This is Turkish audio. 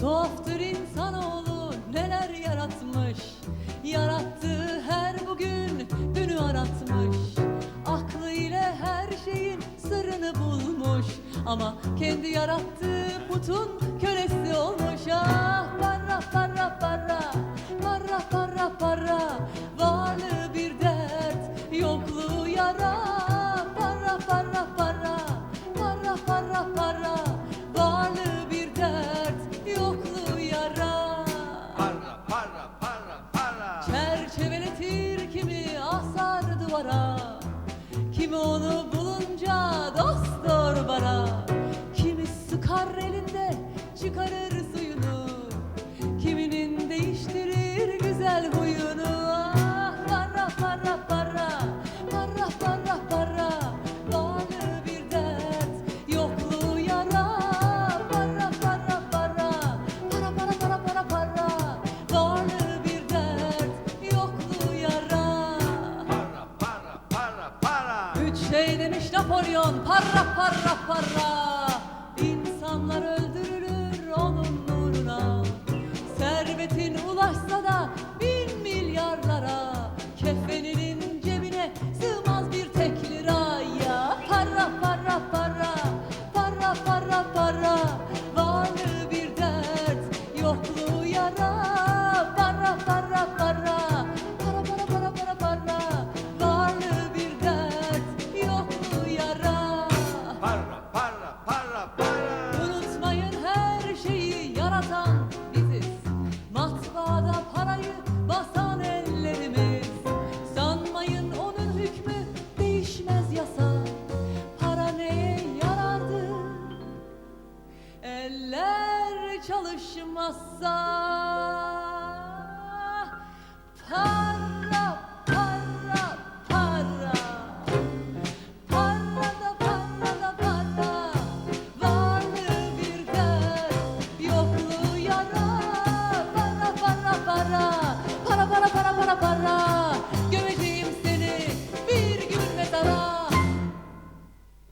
Tuhaftır insanoğlu neler yaratmış. Yarattığı her bugün dünü aratmış. Aklı ile her şeyin sırrını bulmuş. Ama kendi yarattığı putun kölesi duvara. Kimi onu bulunca dost doğru bana Kimi sıkar Napolyon parra parra parra. yaratan biziz. Matbaada parayı basan ellerimiz. Sanmayın onun hükmü değişmez yasa. Para neye yarardı? Eller çalışmazsa.